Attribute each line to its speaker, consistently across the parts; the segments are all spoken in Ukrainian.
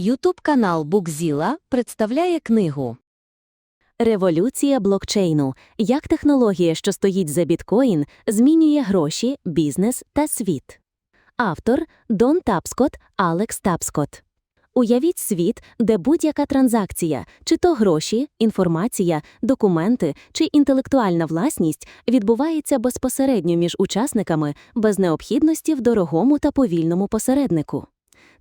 Speaker 1: Ютуб канал Букзіла представляє книгу
Speaker 2: Революція блокчейну. Як технологія, що стоїть за біткоін, змінює гроші, бізнес та світ. Автор Дон Тапскот, Алекс Тапскот. Уявіть світ, де будь-яка транзакція, чи то гроші, інформація, документи чи інтелектуальна власність відбувається безпосередньо між учасниками без необхідності в дорогому та повільному посереднику.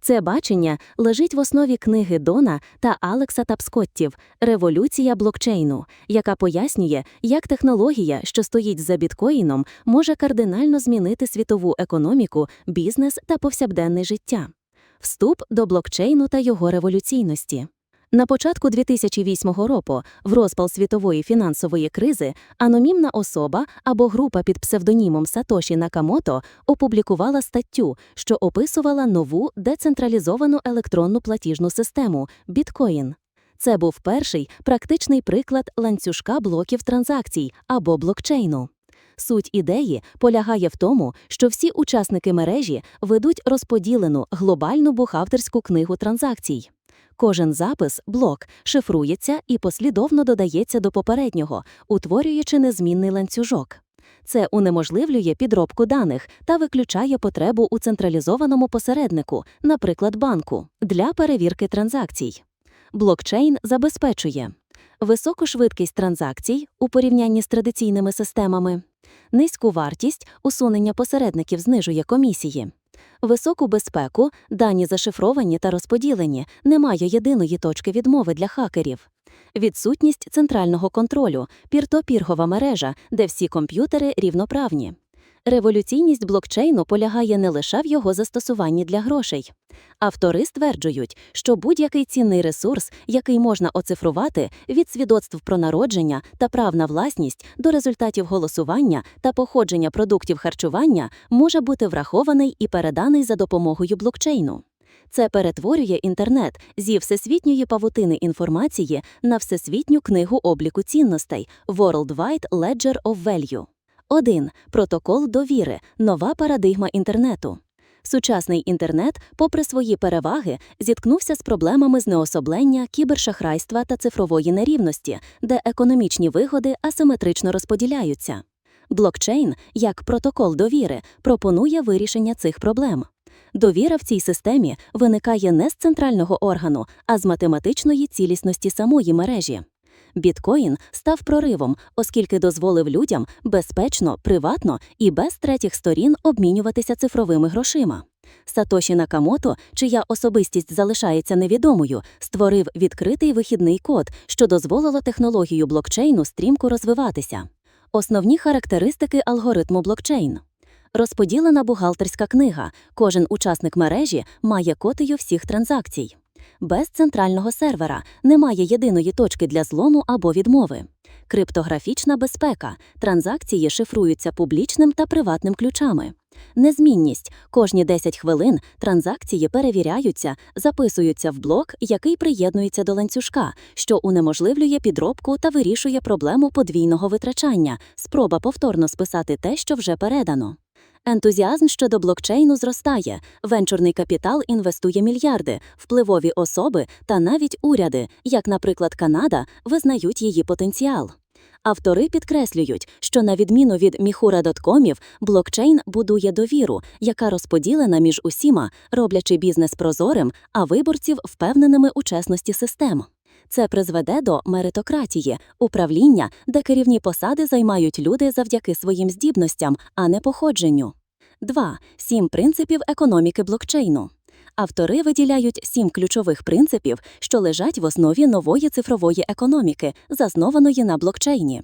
Speaker 2: Це бачення лежить в основі книги Дона та Алекса Тапскоттів Революція блокчейну, яка пояснює, як технологія, що стоїть за біткоїном, може кардинально змінити світову економіку, бізнес та повсякденне життя. Вступ до блокчейну та його революційності. На початку 2008 року, в розпал світової фінансової кризи, анонімна особа або група під псевдонімом Сатоші Накамото опублікувала статтю, що описувала нову децентралізовану електронну платіжну систему біткоін. Це був перший практичний приклад ланцюжка блоків транзакцій або блокчейну. Суть ідеї полягає в тому, що всі учасники мережі ведуть розподілену глобальну бухгалтерську книгу транзакцій. Кожен запис, блок, шифрується і послідовно додається до попереднього, утворюючи незмінний ланцюжок. Це унеможливлює підробку даних та виключає потребу у централізованому посереднику, наприклад, банку, для перевірки транзакцій. Блокчейн забезпечує високу швидкість транзакцій у порівнянні з традиційними системами, низьку вартість усунення посередників знижує комісії. Високу безпеку, дані зашифровані та розподілені, немає єдиної точки відмови для хакерів. Відсутність центрального контролю, пір-то-піргова мережа, де всі комп'ютери рівноправні. Революційність блокчейну полягає не лише в його застосуванні для грошей. Автори стверджують, що будь-який цінний ресурс, який можна оцифрувати від свідоцтв про народження та прав на власність до результатів голосування та походження продуктів харчування, може бути врахований і переданий за допомогою блокчейну. Це перетворює інтернет зі всесвітньої павутини інформації на всесвітню книгу обліку цінностей World Wide Ledger of Value. 1. Протокол довіри нова парадигма інтернету. Сучасний інтернет, попри свої переваги, зіткнувся з проблемами знеособлення, кібершахрайства та цифрової нерівності, де економічні вигоди асиметрично розподіляються. Блокчейн, як протокол довіри, пропонує вирішення цих проблем. Довіра в цій системі виникає не з центрального органу, а з математичної цілісності самої мережі. Біткоін став проривом, оскільки дозволив людям безпечно, приватно і без третіх сторін обмінюватися цифровими грошима. Сатоші Накамото, чия особистість залишається невідомою, створив відкритий вихідний код, що дозволило технологію блокчейну стрімко розвиватися. Основні характеристики алгоритму блокчейн. Розподілена бухгалтерська книга. Кожен учасник мережі має копію всіх транзакцій. Без центрального сервера немає єдиної точки для злому або відмови. Криптографічна безпека. Транзакції шифруються публічним та приватним ключами. Незмінність. Кожні 10 хвилин транзакції перевіряються, записуються в блок, який приєднується до ланцюжка, що унеможливлює підробку та вирішує проблему подвійного витрачання, спроба повторно списати те, що вже передано. Ентузіазм щодо блокчейну зростає, венчурний капітал інвестує мільярди, впливові особи та навіть уряди, як, наприклад, Канада, визнають її потенціал. Автори підкреслюють, що на відміну від міхура.комів, блокчейн будує довіру, яка розподілена між усіма, роблячи бізнес прозорим, а виборців впевненими у чесності систем. Це призведе до меритократії, управління, де керівні посади займають люди завдяки своїм здібностям, а не походженню. 2. Сім принципів економіки блокчейну. Автори виділяють сім ключових принципів, що лежать в основі нової цифрової економіки, заснованої на блокчейні.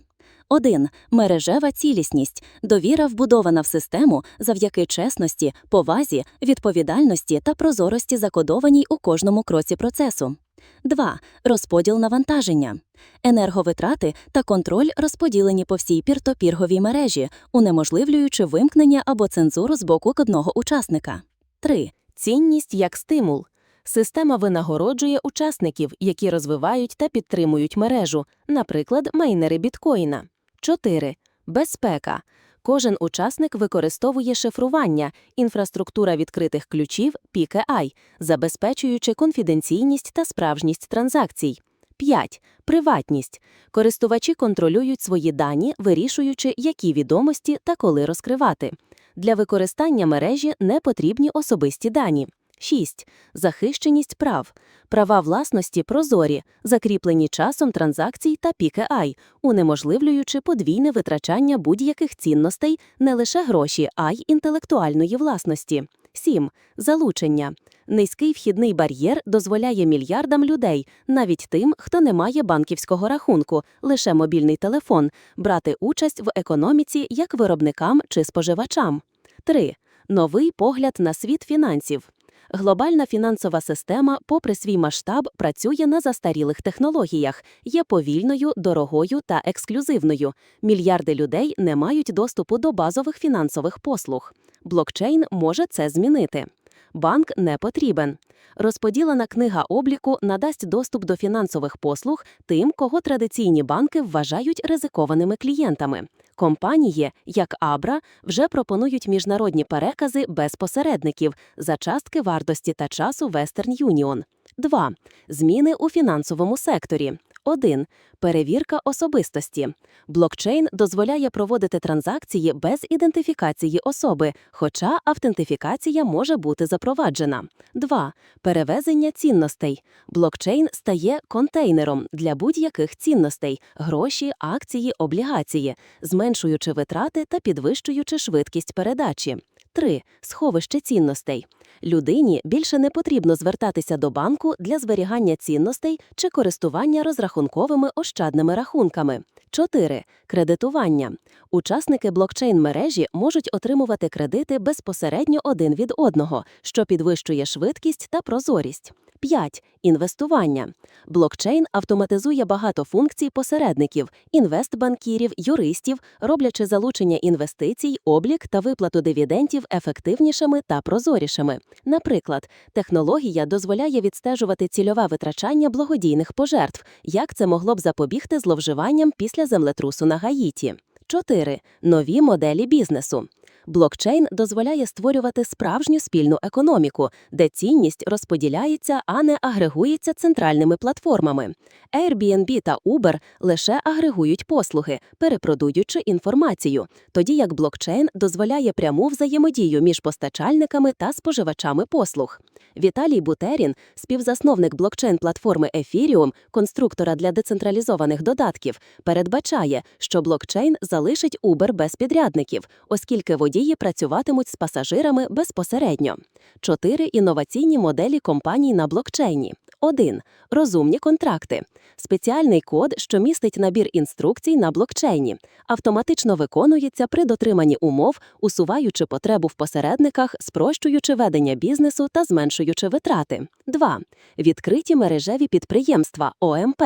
Speaker 2: 1. Мережева цілісність довіра вбудована в систему завдяки чесності, повазі, відповідальності та прозорості, закодованій у кожному кроці процесу. 2. Розподіл навантаження. Енерговитрати та контроль розподілені по всій піртопірговій мережі, унеможливлюючи вимкнення або цензуру з боку одного учасника. 3.
Speaker 3: Цінність як стимул. Система винагороджує учасників, які розвивають та підтримують мережу, наприклад, майнери біткоїна. 4. Безпека.
Speaker 2: Кожен учасник використовує шифрування, інфраструктура відкритих ключів PKI, забезпечуючи конфіденційність та справжність транзакцій. 5. Приватність. Користувачі контролюють свої дані, вирішуючи, які відомості та коли розкривати. Для використання мережі не потрібні особисті дані. 6. Захищеність прав. Права власності прозорі, закріплені часом транзакцій та PKI, унеможливлюючи подвійне витрачання будь-яких цінностей, не лише гроші, а й інтелектуальної власності. 7. Залучення. Низький вхідний бар'єр дозволяє мільярдам людей, навіть тим, хто не має банківського рахунку, лише мобільний телефон, брати участь в економіці як виробникам чи споживачам. 3. Новий погляд на світ фінансів. Глобальна фінансова система, попри свій масштаб, працює на застарілих технологіях, є повільною, дорогою та ексклюзивною. Мільярди людей не мають доступу до базових фінансових послуг. Блокчейн може це змінити. Банк не потрібен. Розподілена книга обліку надасть доступ до фінансових послуг тим, кого традиційні банки вважають ризикованими клієнтами. Компанії, як Абра, вже пропонують міжнародні перекази без посередників за частки вартості та часу Western Union. 2. Зміни у фінансовому секторі. 1. Перевірка особистості. Блокчейн дозволяє проводити транзакції без ідентифікації особи, хоча автентифікація може бути запроваджена. 2. Перевезення цінностей. Блокчейн стає контейнером для будь-яких цінностей – гроші, акції, облігації, зменшуючи витрати та підвищуючи швидкість передачі. 3. Сховище цінностей. Людині більше не потрібно звертатися до банку для зберігання цінностей чи користування розрахунковими ощадними рахунками. 4. Кредитування. Учасники блокчейн-мережі можуть отримувати кредити безпосередньо один від одного, що підвищує швидкість та прозорість. 5. Інвестування. Блокчейн автоматизує багато функцій посередників, інвестбанкірів, юристів, роблячи залучення інвестицій, облік та виплату дивідендів ефективнішими та прозорішими. Наприклад, технологія дозволяє відстежувати цільове витрачання благодійних пожертв, як це могло б запобігти зловживанням після землетрусу на Гаїті. 4. Нові моделі бізнесу. Блокчейн дозволяє створювати справжню спільну економіку, де цінність розподіляється, а не агрегується центральними платформами. Airbnb та Uber лише агрегують послуги, перепродуючи інформацію, тоді як блокчейн дозволяє пряму взаємодію між постачальниками та споживачами послуг. Віталій Бутерін, співзасновник блокчейн-платформи Ethereum, конструктора для децентралізованих додатків, передбачає, що блокчейн залишить Uber без підрядників, оскільки водії працюватимуть з пасажирами безпосередньо. Чотири інноваційні моделі компаній на блокчейні. 1. Розумні контракти. Спеціальний код, що містить набір інструкцій на блокчейні, автоматично виконується при дотриманні умов, усуваючи потребу в посередниках, спрощуючи ведення бізнесу та зменшуючи витрати. 2. Відкриті мережеві підприємства ОМП.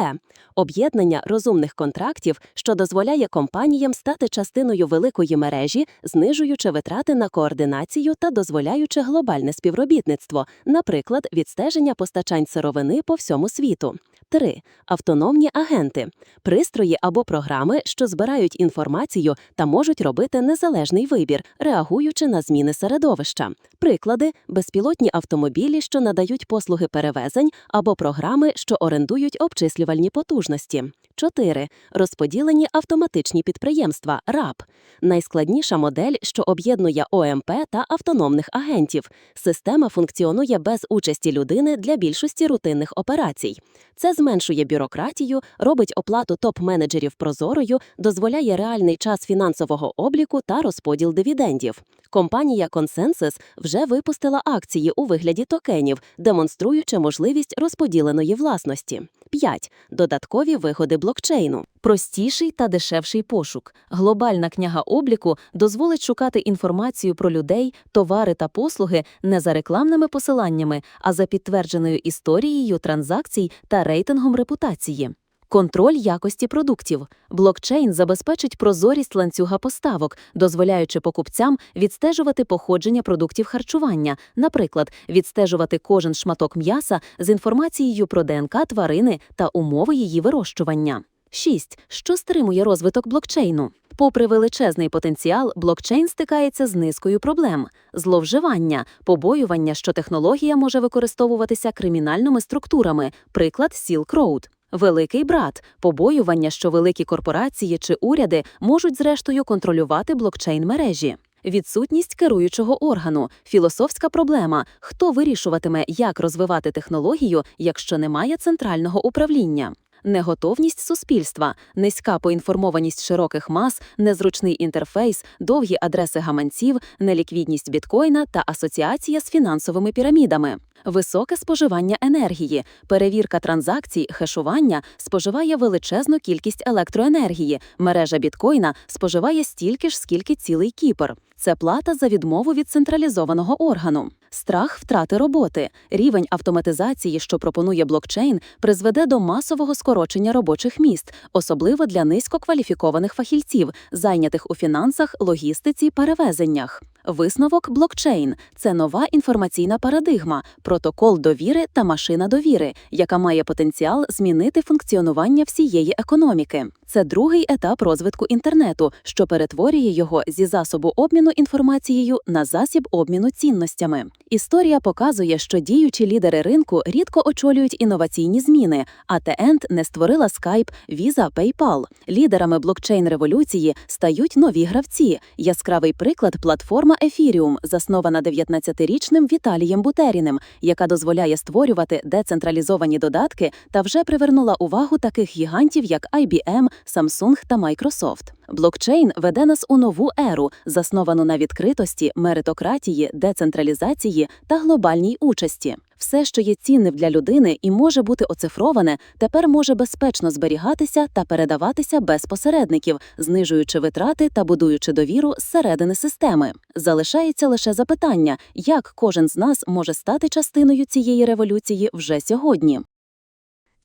Speaker 2: Об'єднання розумних контрактів, що дозволяє компаніям стати частиною великої мережі, знижуючи витрати на координацію та дозволяючи глобальне співробітництво, наприклад, відстеження постачань сировини по всьому світу. 3. Автономні агенти пристрої або програми, що збирають інформацію та можуть робити незалежний вибір, реагуючи на зміни середовища. Приклади безпілотні автомобілі, що надають послуги перевезень, або програми, що орендують обчислювальні потужності. 4. Розподілені автоматичні підприємства РАП найскладніша модель, що об'єднує ОМП та автономних агентів. Система функціонує без участі людини для більшості рутинних операцій. Це зменшує бюрократію, робить оплату топ-менеджерів прозорою, дозволяє реальний час фінансового обліку та розподіл дивідендів. Компанія Consensus вже випустила акції у вигляді токенів, демонструючи можливість розподіленої власності. 5. Додаткові виходи блокчейну.
Speaker 3: Простіший та дешевший пошук. Глобальна княга обліку дозволить шукати інформацію про людей, товари та послуги не за рекламними посиланнями, а за підтвердженою історією транзакцій та рейтингом репутації. Контроль якості продуктів. Блокчейн забезпечить прозорість ланцюга поставок, дозволяючи покупцям відстежувати походження продуктів харчування, наприклад, відстежувати кожен шматок м'яса з інформацією про ДНК тварини та умови її вирощування. 6. Що стримує розвиток блокчейну? Попри величезний потенціал, блокчейн стикається з низкою проблем: зловживання, побоювання, що технологія може використовуватися кримінальними структурами, приклад Silk Road. Великий брат побоювання, що великі корпорації чи уряди можуть зрештою контролювати блокчейн-мережі. Відсутність керуючого органу, філософська проблема: хто вирішуватиме, як розвивати технологію, якщо немає центрального управління. Неготовність суспільства, низька поінформованість широких мас, незручний інтерфейс, довгі адреси гаманців, неліквідність біткоїна та асоціація з фінансовими пірамідами. Високе споживання енергії, перевірка транзакцій, хешування споживає величезну кількість електроенергії. Мережа біткоїна споживає стільки ж, скільки цілий Кіпр. Це плата за відмову від централізованого органу. Страх втрати роботи, рівень автоматизації, що пропонує блокчейн, призведе до масового скорочення робочих місць, особливо для низькокваліфікованих фахівців, зайнятих у фінансах, логістиці, перевезеннях. Висновок блокчейн це нова інформаційна парадигма, протокол довіри та машина довіри, яка має потенціал змінити функціонування всієї економіки. Це другий етап розвитку інтернету, що перетворює його зі засобу обміну інформацією на засіб обміну цінностями. Історія показує, що діючі лідери ринку рідко очолюють інноваційні зміни, а Teent не створила Skype, Visa, PayPal. Лідерами блокчейн-революції стають нові гравці. Яскравий приклад платформа Ethereum, заснована 19-річним Віталієм Бутеріним, яка дозволяє створювати децентралізовані додатки та вже привернула увагу таких гігантів, як IBM, Samsung та Microsoft. Блокчейн веде нас у нову еру, засновану на відкритості, меритократії, децентралізації та глобальній участі. Все, що є цінним для людини і може бути оцифроване, тепер може безпечно зберігатися та передаватися без посередників, знижуючи витрати та будуючи довіру зсередини системи. Залишається лише запитання, як кожен з нас може стати частиною цієї революції вже сьогодні.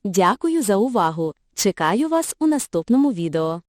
Speaker 1: Дякую за увагу. Чекаю вас у наступному відео.